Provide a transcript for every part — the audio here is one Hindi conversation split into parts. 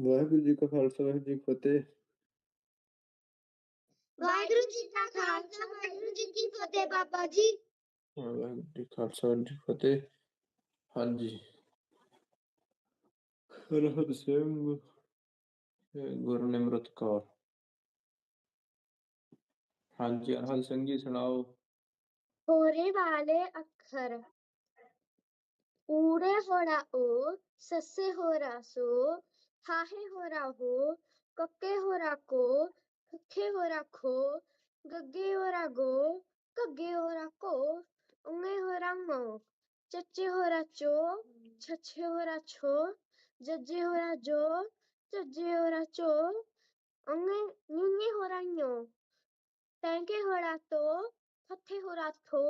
ਵਾਹਿਗੁਰੂ ਜੀ ਕਾ ਖਾਲਸਾ ਵਾਹਿਗੁਰੂ ਜੀ ਕੀ ਫਤਿਹ ਵਾਹਿਗੁਰੂ ਜੀ ਕਾ ਖਾਲਸਾ ਵਾਹਿਗੁਰੂ ਜੀ ਕੀ ਫਤਿਹ ਬਾਬਾ ਜੀ ਹਾਂ, ਵਾਹਿਗੁਰੂ ਜੀ ਕਾ ਖਾਲਸਾ ਵਾਹਿਗੁਰੂ ਜੀ ਕੀ ਫਤਿਹ ਹਾਂਜੀ ਰਹਿਤ ਸਿੰਘ ਤੇ ਗੁਰੂ ਨਿਮਰਤ ਕੌਰ ਹਾਂਜੀ ਅਰਹਤ ਸਿੰਘ ਜੀ ਸੁਣਾਓ ਹੋਰੇ ਵਾਲੇ ਅੱਖਰ ਊੜੇ ਹੋੜਾ ਓ ਸੱਸੇ ਹੋਰਾ ਸੋ हाहे हो रा हो कक्के हो रा को खखे हो रा खो गगे हो रा गो कगे हो रा को उंगे हो रा मो चच्चे हो रा चो छच्छे हो रा छो जज्जे हो रा जो जज्जे हो रा चो उंगे न्यूने हो रा न्यो टैंके हो रा तो थथे हो रा थो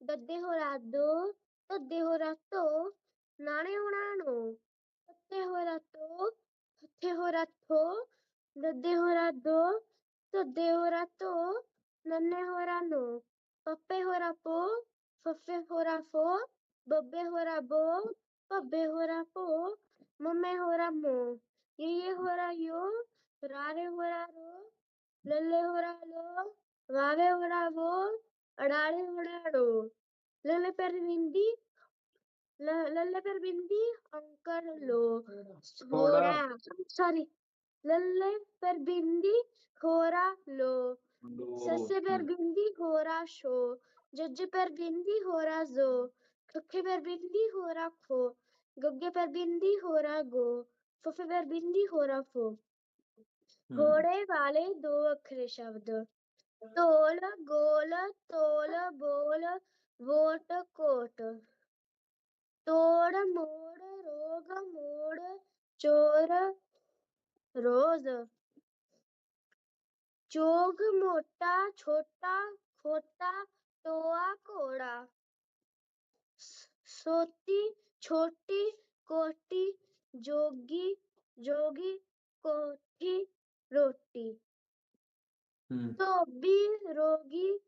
दद्दे हो रा दो तद्दे हो रा तो नाने हो रा नो तत्ते हो रा तो थे हो रहा थो ददे हो रहा दो तो दे हो रहा तो नन्हे हो रहा नो पप्पे हो रहा पो फफे हो रहा फो बब्बे हो रहा बो पब्बे हो रहा पो मम्मे हो रहा मो ये ये हो रहा यो रारे हो रहा रो लल्ले हो रहा लो वावे हो रहा वो अड़ाड़े हो रहा डो लल्ले पर विंदी लल्लकर बिंदी अंकर लो होरा सॉरी लल्ले पर बिंदी होरा लो सस्से पर बिंदी होरा शो जज्जे पर बिंदी होरा जो खखे पर बिंदी होरा खो गग्गे पर बिंदी होरा गो फुफे पर बिंदी होरा फो घोड़े वाले दो अखरे शब्द तोल गोल तोल बोल वोट कोट तोड़ मोड़ रोग मोड़ चोर रोज। चोग मोटा छोटा खोटा टोआ कोड़ा। सोती छोटी कोटी जोगी जोगी कोठी रोटी। हम्म। तो भी रोगी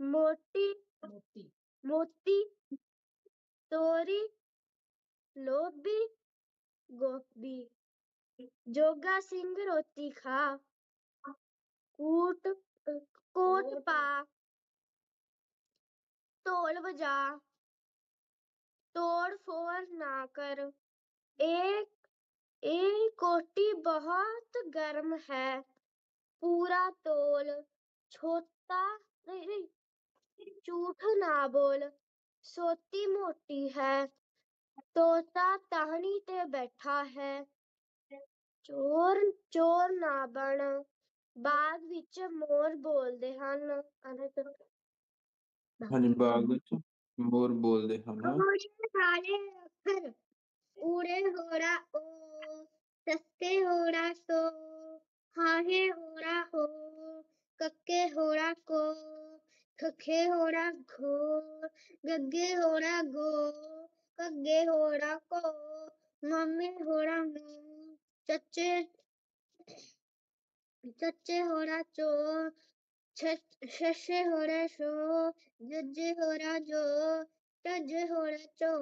मोटी मोती। मोती तोरी Lobi, गोपी जोगा सिंह रोटी खा कूट कोट पा तोल बजा तोड़ फोर ना कर। एक एक कोटी बहुत गर्म है पूरा तोल छोटा नहीं झूठ ना बोल। सोती मोटी है तोता टहनी ते बैठा है ਚੋਰ ਚੋਰ ਨਾ ਬਣ ਬਾਗ ਵਿੱਚ ਮੋਰ ਬੋਲਦੇ ਹਨ ਅਨੰਤ ਹਾਂਜੀ ਬਾਗ ਵਿੱਚ ਮੋਰ ਬੋਲਦੇ ਹਨ ਉਹਦੇ ਸਾਰੇ ਅੱਖਰ ਊੜੇ ਹੋੜਾ ਓ ਸੱਤੇ ਹੋੜਾ ਸੋ ਹਾਹੇ ਹੋੜਾ ਹੋ ਕੱਕੇ ਹੋੜਾ ਕੋ खखे हो रहा घो गगे हो रहा गो कगे हो रहा को मम्मी हो रहा मू चचे चचे हो रहा चो शशे हो रहा शो जजे हो रहा जो टजे हो रहा चो